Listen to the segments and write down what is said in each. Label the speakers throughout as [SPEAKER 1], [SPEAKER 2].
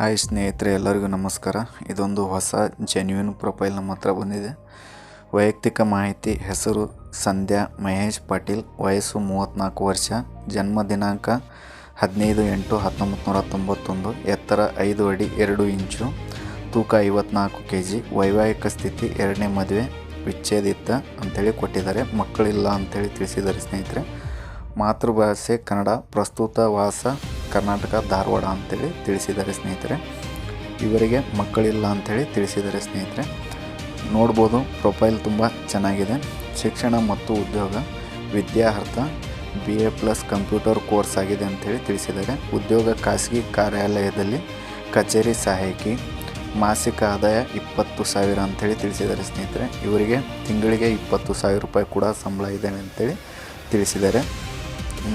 [SPEAKER 1] Hi ಸ್ನೇಹಿತರೆ, ಎಲ್ಲರಿಗೂ ನಮಸ್ಕಾರ. ಇದೊಂದು ಹೊಸ ಜೆನ್ಯೂನ್ ಪ್ರೊಫೈಲ್ ನಮ್ಮ ಹತ್ರ ಬಂದಿದೆ. ವೈಯಕ್ತಿಕ ಮಾಹಿತಿ, ಹೆಸರು, ಸಂಧ್ಯಾ, ಮಹೇಶ್ ಪಾಟೀಲ್, ವಯಸ್ಸು ಮೂವತ್ತ್ನಾಲ್ಕು ವರ್ಷ, ಜನ್ಮ ದಿನಾಂಕ ಹದಿನೈದು ಎಂಟು ಹತ್ತೊಂಬತ್ತು ನೂರ ತೊಂಬತ್ತೊಂದು ಎತ್ತರ ಐದು ಅಡಿ ಎರಡು ಇಂಚು, ತೂಕ ಐವತ್ನಾಲ್ಕು ಕೆ ಜಿ ವೈವಾಹಿಕ ಸ್ಥಿತಿ ಎರಡನೇ ಮದುವೆ, ವಿಚ್ಛೇದಿತ ಅಂಥೇಳಿ ಕೊಟ್ಟಿದ್ದಾರೆ. ಮಕ್ಕಳಿಲ್ಲ ಅಂಥೇಳಿ ತಿಳಿಸಿದ್ದಾರೆ ಸ್ನೇಹಿತರೆ. ಮಾತೃಭಾಷೆ ಕನ್ನಡ, ಪ್ರಸ್ತುತ ವಾಸ ಕರ್ನಾಟಕ, ಧಾರವಾಡ ಅಂತೇಳಿ ತಿಳಿಸಿದ್ದಾರೆ ಸ್ನೇಹಿತರೆ. ಇವರಿಗೆ ಮಕ್ಕಳಿಲ್ಲ ಅಂಥೇಳಿ ತಿಳಿಸಿದ್ದಾರೆ ಸ್ನೇಹಿತರೆ. ನೋಡ್ಬೋದು, ಪ್ರೊಫೈಲ್ ತುಂಬ ಚೆನ್ನಾಗಿದೆ. ಶಿಕ್ಷಣ ಮತ್ತು ಉದ್ಯೋಗ ವಿದ್ಯಾರ್ಥ B A plus computer course ಆಗಿದೆ ಅಂಥೇಳಿ ತಿಳಿಸಿದ್ದಾರೆ. ಉದ್ಯೋಗ, ಖಾಸಗಿ ಕಾರ್ಯಾಲಯದಲ್ಲಿ ಕಚೇರಿ ಸಹಾಯಕಿ, ಮಾಸಿಕ ಆದಾಯ ಇಪ್ಪತ್ತು ಸಾವಿರ ಅಂಥೇಳಿ ತಿಳಿಸಿದ್ದಾರೆ ಸ್ನೇಹಿತರೆ. ಇವರಿಗೆ ತಿಂಗಳಿಗೆ ಇಪ್ಪತ್ತು ಸಾವಿರ ರೂಪಾಯಿ ಕೂಡ ಸಂಬಳ ಇದೆ ಅಂತೇಳಿ ತಿಳಿಸಿದ್ದಾರೆ.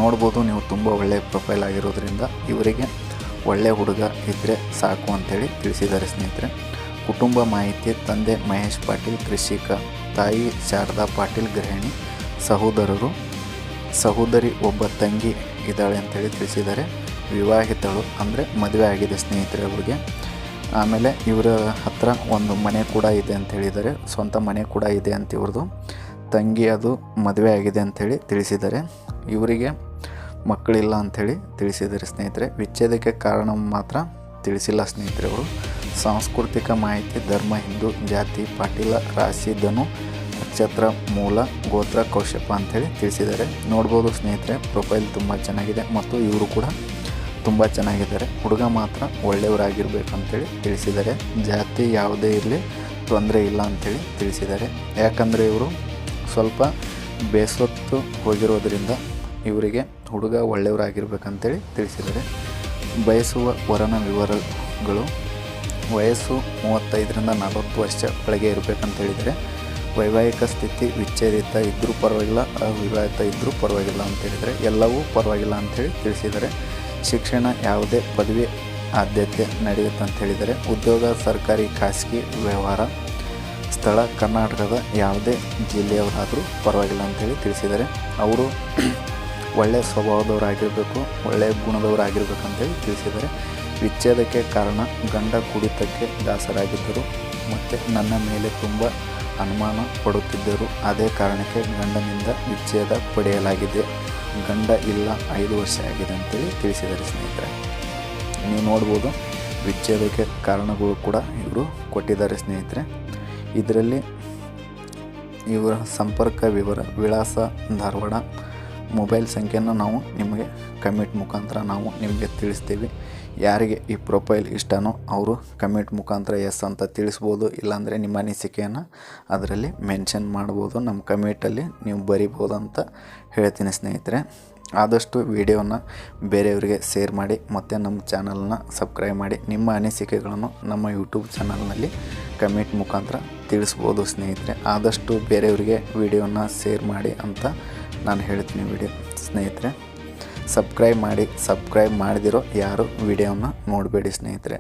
[SPEAKER 1] ನೋಡ್ಬೋದು, ನೀವು ತುಂಬ ಒಳ್ಳೆಯ ಪ್ರೊಫೈಲ್ ಆಗಿರೋದ್ರಿಂದ ಇವರಿಗೆ ಒಳ್ಳೆಯ ಹುಡುಗ ಇದ್ದರೆ ಸಾಕು ಅಂತೇಳಿ ತಿಳಿಸಿದ್ದಾರೆ ಸ್ನೇಹಿತರೆ. ಕುಟುಂಬ ಮಾಹಿತಿ, ತಂದೆ ಮಹೇಶ್ ಪಾಟೀಲ್, ಕೃಷಿಕ ತಾಯಿ ಶಾರದಾ ಪಾಟೀಲ್, ಗೃಹಿಣಿ, ಸಹೋದರರು, ಸಹೋದರಿ ಒಬ್ಬ ತಂಗಿ ಇದ್ದಾಳೆ ಅಂತೇಳಿ ತಿಳಿಸಿದ್ದಾರೆ. ವಿವಾಹಿತಳು ಅಂದರೆ ಮದುವೆ ಆಗಿದೆ ಸ್ನೇಹಿತರೆ ಅವ್ರಿಗೆ. ಆಮೇಲೆ ಇವರ ಹತ್ರ ಒಂದು ಮನೆ ಕೂಡ ಇದೆ ಅಂತ ಹೇಳಿದ್ದಾರೆ. ಸ್ವಂತ ಮನೆ ಕೂಡ ಇದೆ ಅಂತ ಇವ್ರದ್ದು ತಂಗಿ ಅದು ಮದುವೆ ಆಗಿದೆ ಅಂಥೇಳಿ ತಿಳಿಸಿದ್ದಾರೆ. ಇವರಿಗೆ ಮಕ್ಕಳಿಲ್ಲ ಅಂಥೇಳಿ ತಿಳಿಸಿದ್ದಾರೆ ಸ್ನೇಹಿತರೆ. ವಿಚ್ಛೇದಕ್ಕೆ ಕಾರಣ ಮಾತ್ರ ತಿಳಿಸಿಲ್ಲ ಸ್ನೇಹಿತರೆ ಅವರು. ಸಾಂಸ್ಕೃತಿಕ ಮಾಹಿತಿ, ಧರ್ಮ, ಹಿಂದೂ, ಜಾತಿ, ಪಾಟೀಲ, ರಾಶಿ, ಧನು, ನಕ್ಷತ್ರ, ಮೂಲ, ಗೋತ್ರ ಕೌಶಪ ಅಂಥೇಳಿ ತಿಳಿಸಿದ್ದಾರೆ. ನೋಡ್ಬೋದು ಸ್ನೇಹಿತರೆ, ಪ್ರೊಫೈಲ್ ತುಂಬ ಚೆನ್ನಾಗಿದೆ ಮತ್ತು ಇವರು ಕೂಡ ತುಂಬ ಚೆನ್ನಾಗಿದ್ದಾರೆ. ಹುಡುಗ ಮಾತ್ರ ಒಳ್ಳೆಯವರಾಗಿರ್ಬೇಕು ಅಂತೇಳಿ ತಿಳಿಸಿದ್ದಾರೆ. ಜಾತಿ ಯಾವುದೇ ಇರಲಿ ತೊಂದರೆ ಇಲ್ಲ ಅಂಥೇಳಿ ತಿಳಿಸಿದ್ದಾರೆ. ಯಾಕಂದರೆ ಇವರು ಸ್ವಲ್ಪ ಬೇಸತ್ತು ಹೋಗಿರೋದ್ರಿಂದ ಇವರಿಗೆ ಹುಡುಗ ಒಳ್ಳೆಯವರಾಗಿರ್ಬೇಕಂತೇಳಿ ತಿಳಿಸಿದ್ದಾರೆ. ಬಯಸುವ ವರನ ವಿವರಗಳು ವಯಸ್ಸು ಮೂವತ್ತೈದರಿಂದ ನಲವತ್ತು ವರ್ಷ ಒಳಗೆ ಇರಬೇಕಂತ ಹೇಳಿದರೆ ವೈವಾಹಿಕ ಸ್ಥಿತಿ ವಿಚ್ಛೇದಿತ ಇದ್ದರೂ ಪರವಾಗಿಲ್ಲ, ಅವಿವಾಹಿತ ಇದ್ದರೂ ಪರವಾಗಿಲ್ಲ ಅಂತ ಹೇಳಿದರೆ ಎಲ್ಲವೂ ಪರವಾಗಿಲ್ಲ ಅಂಥೇಳಿ ತಿಳಿಸಿದ್ದಾರೆ. ಶಿಕ್ಷಣ ಯಾವುದೇ ಪದವಿ ಆದ್ಯತೆ ನಡೆಯುತ್ತೆ ಅಂತ ಹೇಳಿದರೆ ಉದ್ಯೋಗ, ಸರ್ಕಾರಿ, ಖಾಸಗಿ ವ್ಯವಹಾರ, ಸ್ಥಳ, ಕರ್ನಾಟಕದ ಯಾವುದೇ ಜಿಲ್ಲೆಯವರಾದರೂ ಪರವಾಗಿಲ್ಲ ಅಂತೇಳಿ ತಿಳಿಸಿದ್ದಾರೆ. ಅವರು ಒಳ್ಳೆಯ ಸ್ವಭಾವದವರಾಗಿರಬೇಕು ಒಳ್ಳೆಯ ಗುಣದವರಾಗಿರ್ಬೇಕಂತೇಳಿ ತಿಳಿಸಿದ್ದಾರೆ. ವಿಚ್ಛೇದಕ್ಕೆ ಕಾರಣ ಗಂಡ ಕುಡಿತಕ್ಕೆ ದಾಸರಾಗಿದ್ದರು. ಮತ್ತು ನನ್ನ ಮೇಲೆ ತುಂಬ ಅನುಮಾನ ಪಡುತ್ತಿದ್ದರು. ಅದೇ ಕಾರಣಕ್ಕೆ ಗಂಡನಿಂದ ವಿಚ್ಛೇದ ಪಡೆಯಲಾಗಿದೆ. ಗಂಡ, ಇಲ್ಲ, ಐದು ವರ್ಷ ಆಗಿದೆ ಅಂತೇಳಿ ತಿಳಿಸಿದ್ದಾರೆ ಸ್ನೇಹಿತರೆ. ನೀವು ನೋಡ್ಬೋದು, ವಿಚ್ಛೇದಕ್ಕೆ ಕಾರಣಗಳು ಕೂಡ ಇವರು ಕೊಟ್ಟಿದ್ದಾರೆ ಸ್ನೇಹಿತರೆ. ಇದರಲ್ಲಿ ಇವರ ಸಂಪರ್ಕ ವಿವರ, ವಿಳಾಸ, ಧಾರವಾಡ ಮೊಬೈಲ್ ಸಂಖ್ಯೆಯನ್ನು ನಾವು ನಿಮಗೆ ಕಮೆಂಟ್ ಮುಖಾಂತರ ನಾವು ನಿಮಗೆ ತಿಳಿಸ್ತೀವಿ. ಯಾರಿಗೆ ಈ ಪ್ರೊಫೈಲ್ ಇಷ್ಟನೋ ಅವರು ಕಮೆಂಟ್ ಮುಖಾಂತರ ಎಸ್ ಅಂತ ತಿಳಿಸ್ಬೋದು, ಇಲ್ಲಾಂದರೆ ನಿಮ್ಮ ಅನಿಸಿಕೆಯನ್ನು ಅದರಲ್ಲಿ ಮೆನ್ಷನ್ ಮಾಡ್ಬೋದು. ನಮ್ಮ ಕಮೆಂಟಲ್ಲಿ ನೀವು ಬರಿಬೋದು ಅಂತ ಹೇಳ್ತೀನಿ ಸ್ನೇಹಿತರೆ. ಆದಷ್ಟು ವಿಡಿಯೋನ ಬೇರೆಯವರಿಗೆ ಶೇರ್ ಮಾಡಿ, ಮತ್ತು ನಮ್ಮ ಚಾನಲ್ನ ಸಬ್ಸ್ಕ್ರೈಬ್ ಮಾಡಿ, ನಿಮ್ಮ ಅನಿಸಿಕೆಗಳನ್ನು ನಮ್ಮ ಯೂಟ್ಯೂಬ್ ಚಾನಲ್ನಲ್ಲಿ ಕಮೆಂಟ್ ಮುಖಾಂತರ ತಿಳಿಸ್ಬೋದು ಸ್ನೇಹಿತರೆ. ಆದಷ್ಟು ಬೇರೆಯವರಿಗೆ ವಿಡಿಯೋನ ಶೇರ್ ಮಾಡಿ ಅಂತ ನಾನು ಹೇಳ್ತೀನಿ ವಿಡಿಯೋ ಸ್ನೇಹಿತರೆ ಸಬ್ಸ್ಕ್ರೈಬ್ ಮಾಡಿ ಸಬ್ಸ್ಕ್ರೈಬ್ ಮಾಡಿದಿರೋ ಯಾರು ವಿಡಿಯೋನ ನೋಡಬೇಡಿ ಸ್ನೇಹಿತರೆ.